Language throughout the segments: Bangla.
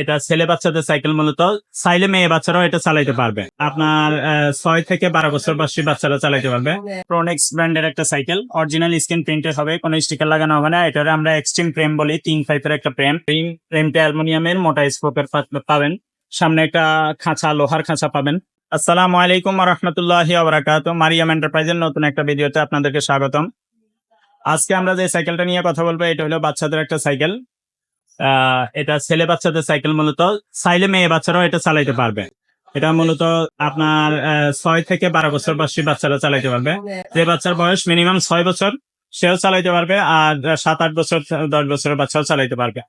এটা ছেলে বাচ্চাদের সাইকেল মূলত। চাইলে মেয়ে বাচ্চারাও এটা চালাইতে পারবে। আপনার ছয় থেকে বারো বছর বয়সী বাচ্চারা চালাইতে পারবে। প্রোনেক্স ব্র্যান্ডের একটা সাইকেল অরিজিনাল স্ক্রিন প্রিন্টেড হবে, কোনো স্টিকার লাগানো হবে না। এটা আমরা এক্সট্রিম ফ্রেম বলি, তিন ফাইভের একটা ফ্রেম ফ্রেম ফ্রেমটা অ্যালুমিনিয়ামের, মোটা স্পোকের পাবেন। সামনে একটা খাঁচা, লোহার খাঁচা পাবেন। আসসালামু আলাইকুম রহমতুল্লাহ আবরাকাত মারিয়াম এন্টারপ্রাইজের নতুন একটা ভিডিওতে আপনাদেরকে স্বাগতম। আজকে আমরা যে সাইকেলটা নিয়ে কথা বলব, এটা হলো বাচ্চাদের একটা সাইকেল এটা ছেলে বাচ্চাদের সাইকেল মূলত, চাইলে মেয়ে বাচ্চারাও এটা চালাইতে পারবে। এটা মূলত আপনার ছয় থেকে বারো বছর বয়সী বাচ্চারা চালাইতে পারবে। যে বাচ্চার বয়স মিনিমাম ছয় বছর, সেও চালাইতে পারবে আর সাত, আট বছর, দশ বছরের বাচ্চাও চালাইতে পারবে।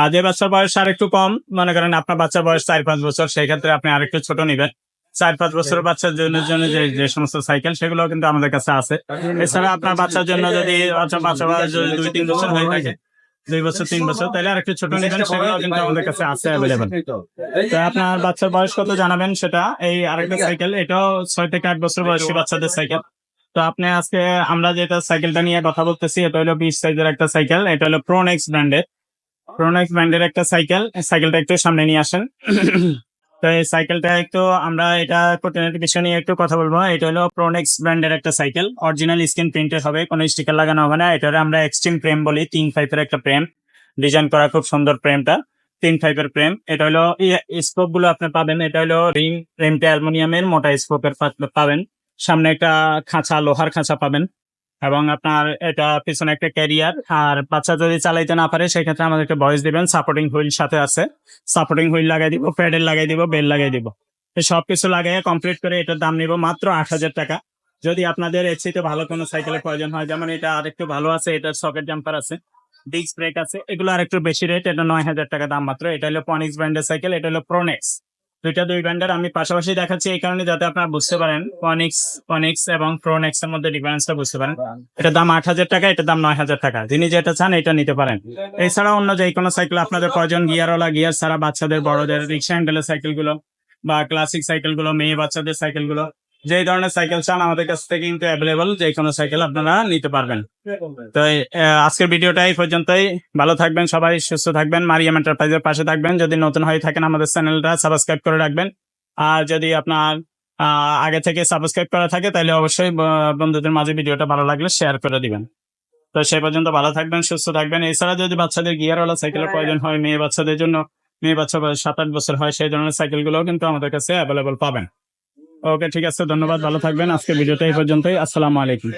আর যে বাচ্চার বয়স আর একটু কম, মনে করেন আপনার বাচ্চার বয়স চার, পাঁচ বছর, সেই ক্ষেত্রে আপনি আরেকটু ছোট নিবেন। চার, পাঁচ বছর বাচ্চার জন্য জন্য যে যে সমস্ত সাইকেল সেগুলো কিন্তু আমাদের কাছে আছে। এছাড়া আপনার বাচ্চার জন্য যদি, বাচ্চা বাচ্চা যদি দুই, তিন বছর হয়ে থাকে দুই বছর তিন বছর তাহলে আরেকটু ছোট নিবেন সেগুলো কিন্তু আমাদের কাছে আছে অ্যাভেলেবেল তো। আপনার বাচ্চার বয়স কত জানাবেন সেটা? এই আরেকটা সাইকেল এটাও ছয় থেকে আট বছর বয়সী বাচ্চাদের সাইকেল তো আপনি আজকে আমরা যেটা সাইকেলটা নিয়ে কথা বলতেছি এটা হলো বিশ সাইজের একটা সাইকেল এটা হলো প্রোনেক্স ব্র্যান্ডের প্রোনেক্স ব্র্যান্ডের একটা সাইকেল সাইকেলটা একটু সামনে নিয়ে আসেন। তো এই সাইকেলটা একটু আমরা এটা কোটিনারি বিষয় নিয়ে একটু কথা বলব। এটা হলো প্রোনেক্স ব্র্যান্ডের একটা সাইকেল অরিজিনাল স্ক্রিন প্রিন্টেড হবে, কোনো স্টিকার লাগানো হবে না। এটারে আমরা এক্সট্রিম ফ্রেম বলি তিন ফাইভের একটা ফ্রেম ডিজাইন করা খুব সুন্দর ফ্রেমটা তিন ফাইভের ফ্রেম এটা হলো স্পোকগুলো আপনি পাবেন, এটা হলো রিং ফ্রেমটা অ্যালুমিনিয়ামের, মোটা স্পোকের পাবেন। সামনে একটা খাঁচা, লোহার খাঁচা পাবেন। এবং আপনার এটা পিছনে একটা ক্যারিয়ার আর বাচ্চা যদি চালাইতে না পারে, সেক্ষেত্রে আমাদেরকে ভয়েস দিবেন সাপোর্টিং হুইল সাথে আছে। সাপোর্টিং হুইল লাগাই দিব প্যাডেল লাগাই দিব বেল লাগাই দিব। তো সবকিছু লাগাই কমপ্লিট করে এটার দাম নিব মাত্র আট হাজার টাকা। যদি আপনাদের এর চাইতে ভালো কোনো সাইকেলের প্রয়োজন হয়, যেমন এটা আর একটু ভালো আছে, এটার সকেট জাম্পার আছে ডিস্ক ব্রেক আছে, এগুলো আর একটু বেশি রেট এটা নয় হাজার টাকা দাম মাত্র। এটা হলো পনিক্স ব্র্যান্ডের সাইকেল এটা হলো প্রোনেক্স দুইটা দুই ব্র্যান্ডের আমি পাশাপাশি দেখাচ্ছি এই কারণে যাতে আপনারা বুঝতে পারেন পনিক্স পনিক্স এবং প্রোনেক্স এর মধ্যে ডিফারেন্সটা বুঝতে পারেন। এটা দাম আট হাজার টাকা এটা দাম নয় হাজার টাকা। যিনি যেটা চান এটা নিতে পারেন। এছাড়া অন্য যে কোনো সাইকেল আপনাদের প্রয়োজন গিয়ারওয়ালা গিয়ার ছাড়া বাচ্চাদের বড়দের রিক্সা হ্যান্ডেলের সাইকেলগুলো বা ক্লাসিক সাইকেলগুলো মেয়ে বাচ্চাদের সাইকেলগুলো। যে ধরনের সাইকেল চান আমাদের কাছ থেকে কিন্তু অ্যাভেলেবল যে কোনো সাইকেল আপনারা নিতে পারবেন। তো আজকের ভিডিওটা এই পর্যন্তই। ভালো থাকবেন সবাই, সুস্থ থাকবেন। মারিয়াম এন্টারপ্রাইজের পাশে থাকবেন। যদি নতুন হয়ে থাকেন আমাদের চ্যানেলটা সাবস্ক্রাইব করে রাখবেন। আর যদি আপনার আগে থেকে সাবস্ক্রাইব করা থাকে, তাহলে অবশ্যই বন্ধুদের মাঝে ভিডিওটা ভালো লাগলে শেয়ার করে দিবেন। তো সেই পর্যন্ত ভালো থাকবেন, সুস্থ থাকবেন। এছাড়া যদি বাচ্চাদের গিয়ারওয়ালা সাইকেলের প্রয়োজন হয়, মেয়ে বাচ্চাদের জন্য, মেয়ে বাচ্চা সাত আট বছর হয়, সেই ধরনের সাইকেলগুলোও কিন্তু আমাদের কাছে অ্যাভেলেবল পাবেন। ওকে ঠিক আছে ধন্যবাদ ভালো থাকবেন। আজকে ভিডিওটা এই পর্যন্তই। আসসালামু আলাইকুম।